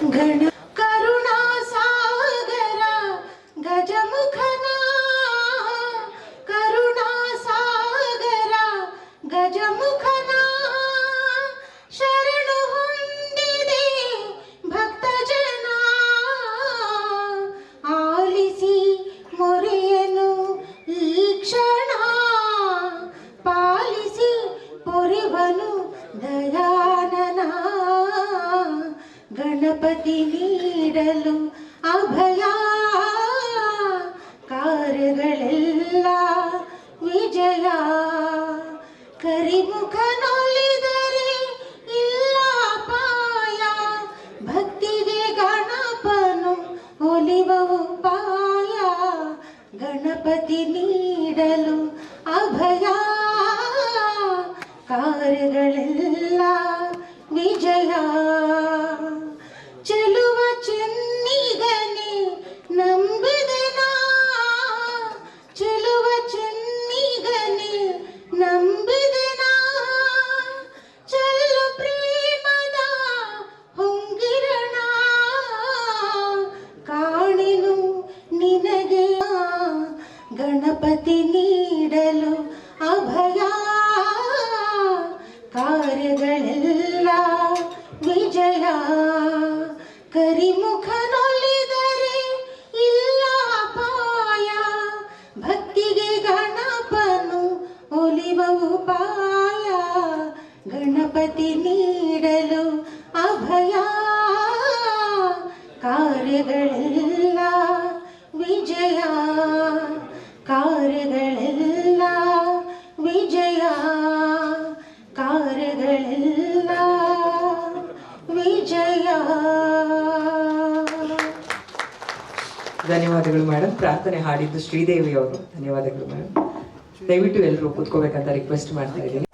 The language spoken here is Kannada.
ಗಣ ಕರುಣಾ ಸಾಗರ ಗಜಮುಖನ ಕರುಣಾ ಸಾಗರ ಗಜಮುಖನ. ಶರಣು ಹೊಂದಿದೆ ಭಕ್ತ ಜನ, ಆಲಿಸಿ ಮೊರೆಯನು ಈ ಕ್ಷಣ, ಪಾಲಿಸಿ, ಪೊರೆವನು ದಯಾನನ ಗಣಪತಿ ನೀಡಲು ಅಭಯ. ಕಾರ್ಯಗಳೆಲ್ಲ ವಿಜಯ. ಕರಿಮುಖನೊಲಿದರೆ ಇಲ್ಲ ಪಾಯ ಭಕ್ತಿಗೆ ಗಣಪನು ಒಲಿವ ಪಾಯ ಗಣಪತಿ ನೀಡಲು ಅಭಯ. ಕಾರ್ಯಗಳೆಲ್ಲ ವಿಜಯ. ಚೆಲುವ ಚೆನ್ನಿಗನೆ ನಂಬುದನ? ಚೆಲುವ ಚೆನ್ನಿಗನೆ ನಂಬುದನ? ಚೆಲ್ಲು ಪ್ರೇಮದ ಹೊಂಗಿರಣ ಕಾಣೆನು ನಿನಗೆ ಗಣಪತಿ ನೀಡಲು ಅಭಯ. ಕಾರ್ಯಗಳೆಲ್ಲ ವಿಜಯ. ಕರಿಮುಖನೊಲಿದರೆ ಇಲ್ಲ ಅಪಾಯ. ಭಕ್ತಿಗೆ ಗಣಪನು ಒಲಿವ ಉಪಾಯ. ಗಣಪತಿ ನೀಡಲು ಅಭಯ. ಕಾರ್ಯಗಳೆಲ್ಲ ವಿಜಯ. ಕಾರ್ಯಗಳೆಲ್ಲ ವಿಜಯ. ಕಾರ್ಯಗಳೆಲ್ಲ ಧನ್ಯವಾದಗಳು ಮೇಡಮ್ ಪ್ರಾರ್ಥನೆ ಹಾಡಿದ್ದು ಶ್ರೀದೇವಿ ಅವರು ಧನ್ಯವಾದಗಳು ಮೇಡಮ್ ದಯವಿಟ್ಟು ಎಲ್ಲರೂ ಕೂತ್ಕೋಬೇಕಂತ ರಿಕ್ವೆಸ್ಟ್ ಮಾಡ್ತಾ ಇದ್ದೀನಿ.